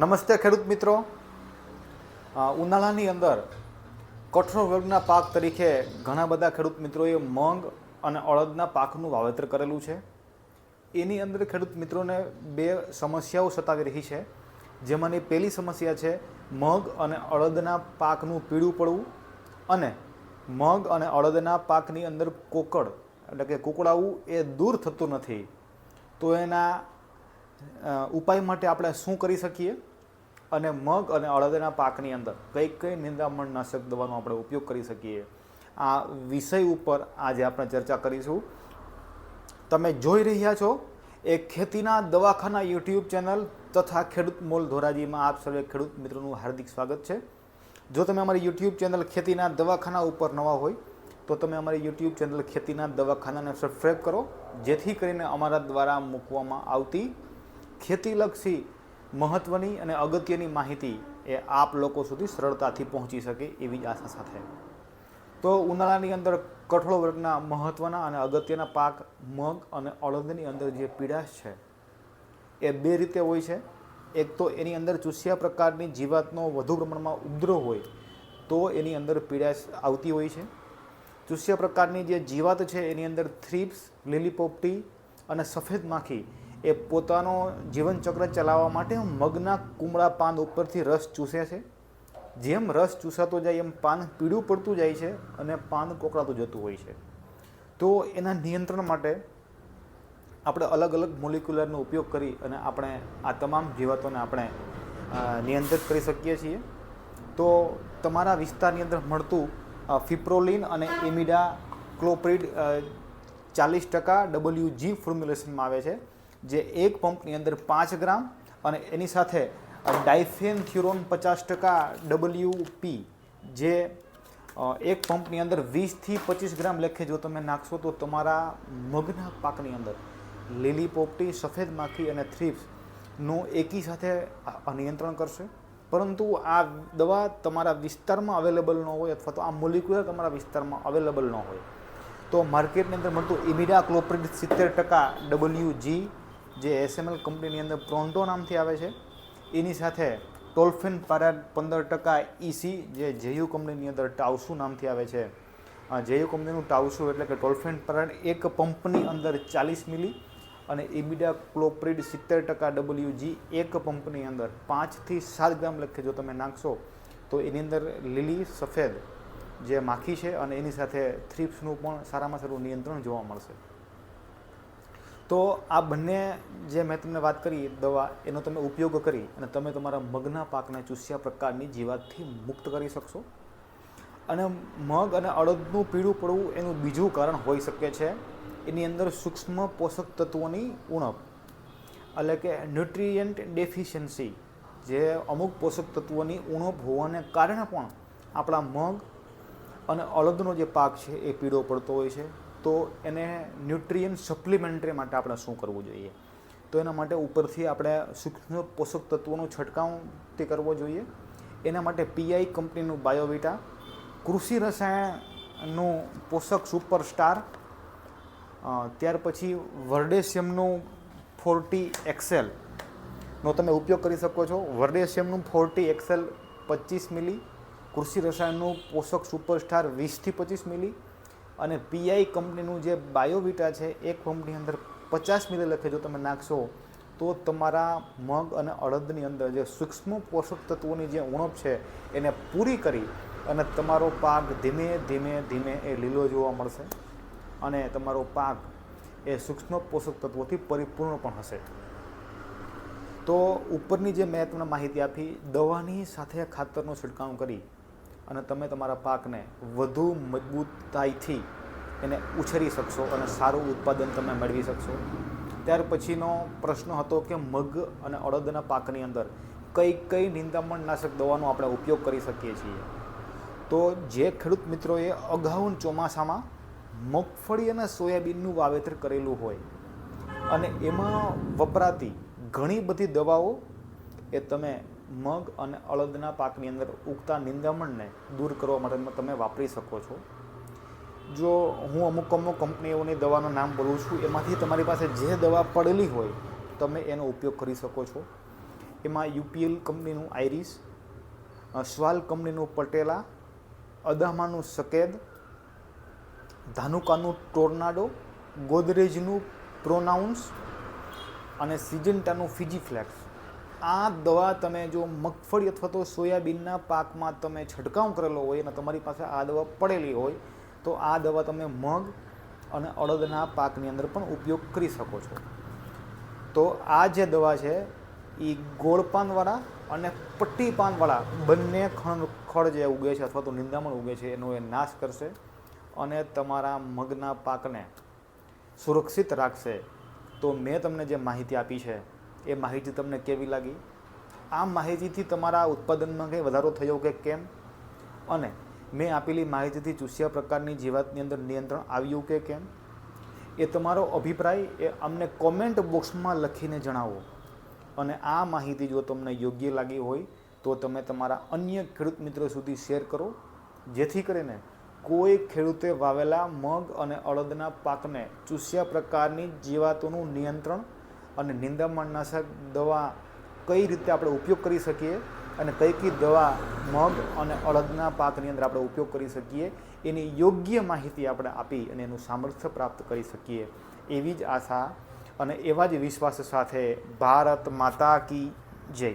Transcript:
નમસ્તે ખેડૂત મિત્રો. ઉનાળાની અંદર કઠોળ વર્ગના પાક તરીકે ઘણા બધા ખેડૂત મિત્રોએ મગ અને અડદના પાકનું વાવેતર કરેલું છે. એની અંદર ખેડૂત મિત્રોને બે સમસ્યાઓ સતાવી રહી છે. જેમાંની પહેલી સમસ્યા છે મગ અને અડદના પાકનું પીળું પડવું અને મગ અને અડદના પાકની અંદર કોકડ એટલે કે કુકડાવું એ દૂર થતું નથી. તો એના ઉપાય માટે આપણે શું કરી શકીએ? અને મગ અને અડદના પાકની અંદર કઈ કઈ નિંદામણ નાશક દવાનો આપણે ઉપયોગ કરી શકીએ? આ વિષય ઉપર આજે આપણે ચર્ચા કરીશું. તમે જોઈ રહ્યા છો, એ ખેતીના દવાખાના યુટ્યુબ ચેનલ તથા ખેડૂત મોલ ધોરાજીમાં આપ સર્વે ખેડૂત મિત્રોનું હાર્દિક સ્વાગત છે. જો તમે અમારી યુટ્યુબ ચેનલ ખેતીના દવાખાના ઉપર નવા હોય, તો તમે અમારી યુટ્યુબ ચેનલ ખેતીના દવાખાનાને સબસ્ક્રાઈબ કરો, જેથી કરીને અમારા દ્વારા મૂકવામાં આવતી ખેતીલક્ષી મહત્ત્વની અને અગત્યની માહિતી એ આપ લોકો સુધી સરળતાથી પહોંચી શકે એવી જ આશા સાથે. તો ઉનાળાની અંદર કઠોળ વર્ગના મહત્ત્વના અને અગત્યના પાક, મગ અને અળદની અંદર જે પીડાશ છે, એ બે રીતે હોય છે. એક તો એની અંદર ચૂસ્યા પ્રકારની જીવાતનો વધુ પ્રમાણમાં ઉપદ્રવ હોય, તો એની અંદર પીડાશ આવતી હોય છે. ચૂસ્યા પ્રકારની જે જીવાત છે, એની અંદર થ્રીપ્સ, લીલીપોપટી અને સફેદ માખી એ પોતાનો જીવનચક્ર ચલાવવા માટે મગના કુમળા પાન ઉપરથી રસ ચૂસે છે. જેમ રસ ચૂસાતો જાય, એમ પાન પીળું પડતું જાય છે અને પાન કોકળાતું જતું હોય છે. તો એના નિયંત્રણ માટે આપણે અલગ અલગ મોલિક્યુલરનો ઉપયોગ કરી અને આપણે આ તમામ જીવાતોને આપણે નિયંત્રિત કરી શકીએ છીએ. તો તમારા વિસ્તારની અંદર મળતું ફિપ્રોલિન અને એમિડા ક્લોપ્રિડ ચાલીસ ટકા ડબલ્યુ જી ફોર્મ્યુલેશનમાં આવે છે. જે એક પંપની અંદર પાંચ ગ્રામ અને એની સાથે ડાયફેન થ્યુરોન પચાસ ટકા ડબલ્યુ પી જે એક પંપની અંદર વીસથી પચીસ ગ્રામ લેખે જો તમે નાખશો તો તમારા મગના પાકની અંદર લીલી પોપટી, સફેદ માખી અને થ્રીપ્સનું એકી સાથે નિયંત્રણ કરશે. પરંતુ આ દવા તમારા વિસ્તારમાં અવેલેબલ ન હોય અથવા તો આ મોલિક્યુલર તમારા વિસ્તારમાં અવેલેબલ ન હોય. તો માર્કેટની અંદર મળતું ઇમિડા ક્લોપ્રિડ સિત્તેર ટકા ડબલ્યુ જી જે એસએમએલ કંપનીની અંદર પ્રોન્ટો નામથી આવે છે, એની સાથે ટોલ્ફિન પરાડ પંદર ટકા ઇસી જે જેયુ કંપનીની અંદર ટાઉસુ નામથી આવે છે. જેયુ કંપનીનું ટાઉસુ એટલે કે ટોલ્ફિન પરાડ એક પંપની અંદર ચાલીસ મિલી અને ઇબીડા ક્લોપ્રિડ સિત્તેર ટકા ડબલ્યુ જી એક પંપની અંદર પાંચથી સાત ગ્રામ લખે જો તમે નાખશો, તો એની અંદર લીલી, સફેદ જે માખી છે અને એની સાથે થ્રીપ્સનું પણ સારામાં સારું નિયંત્રણ જોવા મળશે. તો આ બંને જે મેં તમને વાત કરી, દવા, એનો તમે ઉપયોગ કરી અને તમે તમારા મગના પાકને ચૂસ્યા પ્રકારની જીવાતથી મુક્ત કરી શકશો. અને મગ અને અડદનું પીળું પડવું એનું બીજું કારણ હોઈ શકે છે. એની અંદર સૂક્ષ્મ પોષક તત્વોની ઉણપ, એટલે કે ન્યુટ્રિયન્ટ ડેફિશિયન્સી જે અમુક પોષક તત્વોની ઉણપ હોવાને કારણે પણ આપણા મગ અને અડદનો જે પાક છે એ પીળો પડતો હોય છે. તો એને ન્યુટ્રિયન સપ્લિમેન્ટરી માટે આપણે શું કરવું જોઈએ? તો એના માટે ઉપરથી આપણે સૂક્ષ્મ પોષક તત્વોનો છંટકાવ તે કરવો જોઈએ. એના માટે પીઆઈ કંપનીનું બાયોવિટા કૃષિ રસાયણનું પોષક સુપરસ્ટાર ત્યાર પછી વર્ડેશિયમનું ફોર્ટી એક્સેલનો તમે ઉપયોગ કરી શકો છો. વર્ડેશિયમનું ફોર્ટી એક્સેલ પચીસ મિલી, કૃષિ રસાયણનું પોષક સુપરસ્ટાર વીસથી પચીસ મિલી અને પીઆઈ કંપનીનું જે બાયોવિટા છે, એ પંપની અંદર પચાસ મિલી લખે જો તમે નાખશો, તો તમારા મગ અને અડદની અંદર જે સૂક્ષ્મ પોષક તત્વોની જે ઉણપ છે, એને પૂરી કરી અને તમારો પાક ધીમે ધીમે ધીમે એ લીલો જોવા મળશે અને તમારો પાક એ સૂક્ષ્મ પોષક તત્વોથી પરિપૂર્ણ પણ હશે. તો ઉપરની જે મેં તમને માહિતી આપી, દવાની સાથે ખાતરનો છંટકાવ કરી અને તમે તમારા પાકને વધુ મજબૂતાઈથી એને ઉછેરી શકશો અને સારું ઉત્પાદન તમે મેળવી શકશો. ત્યાર પછીનો પ્રશ્ન હતો કે મગ અને અડદના પાકની અંદર કઈ કઈ નિંદામણનાશક દવાનો આપણે ઉપયોગ કરી શકીએ છીએ? તો જે ખેડૂત મિત્રોએ અગાઉ ચોમાસામાં મગફળી અને સોયાબીનનું વાવેતર કરેલું હોય અને એમાં વપરાતી ઘણી બધી દવાઓ એ તમે મગ અને અડદના પાકની અંદર ઉગતા નિંદામણને દૂર કરવા માટે તમે વાપરી શકો છો. જો હું અમુક અમુક કંપનીઓની દવાનું નામ બોલું છું, એમાંથી તમારી પાસે જે દવા પડેલી હોય, તમે એનો ઉપયોગ કરી શકો છો. એમાં યુપીએલ કંપનીનું આઈરિસ સ્વાલ કંપનીનું પટેલા, અદામાનું સકેદ, ધાનુકાનું ટોર્નાડો, ગોદરેજનું પ્રોનાઉન્સ અને સિજન્ટાનું ફિજીફ્લેક્સ. આ દવા તમે જો મગફળી અથવા તો સોયાબીનના પાકમાં તમે છંટકાવ કરેલો હોય અને તમારી પાસે આ દવા પડેલી હોય, તો આ દવા તમે મગ અને અડદના પાકની અંદર પણ ઉપયોગ કરી શકો છો. તો આ જે દવા છે એ ગોળપાનવાળા અને પટ્ટી પાનવાળા બંને ખણ ખડ જે ઉગે છે અથવા તો નિંદામણ ઉગે છે, એનો એ નાશ કરશે અને તમારા મગના પાકને સુરક્ષિત રાખશે. તો મેં તમને જે માહિતી આપી છે એ માહિતી તમને કેવી લાગી? આ માહિતીથી તમારા ઉત્પાદનમાં કંઈ વધારો થયો કે કેમ? અને મેં આપેલી માહિતીથી ચૂસ્યા પ્રકારની જીવાતની અંદર નિયંત્રણ આવ્યું કે કેમ? એ તમારો અભિપ્રાય એ અમને કોમેન્ટ બોક્સમાં લખીને જણાવો. અને આ માહિતી જો તમને યોગ્ય લાગી હોય તો તમે તમારા અન્ય ખેડૂત મિત્રો સુધી શેર કરો. જેથી કરીને કોઈ ખેડૂતે વાવેલા મગ અને અડદના પાકને ચૂસ્યા પ્રકારની જીવાતોનું નિયંત્રણ અને નિંદામણનાશક દવા કઈ રીતે આપણે ઉપયોગ કરી શકીએ અને કઈ કઈ દવા મગ અને અડદના પાકની અંદર આપણે ઉપયોગ કરી શકીએ, એની યોગ્ય માહિતી આપણે આપી અને એનું સામર્થ્ય પ્રાપ્ત કરી શકીએ. એવી જ આશા અને એવા જ વિશ્વાસ સાથે ભારત માતા કી જય.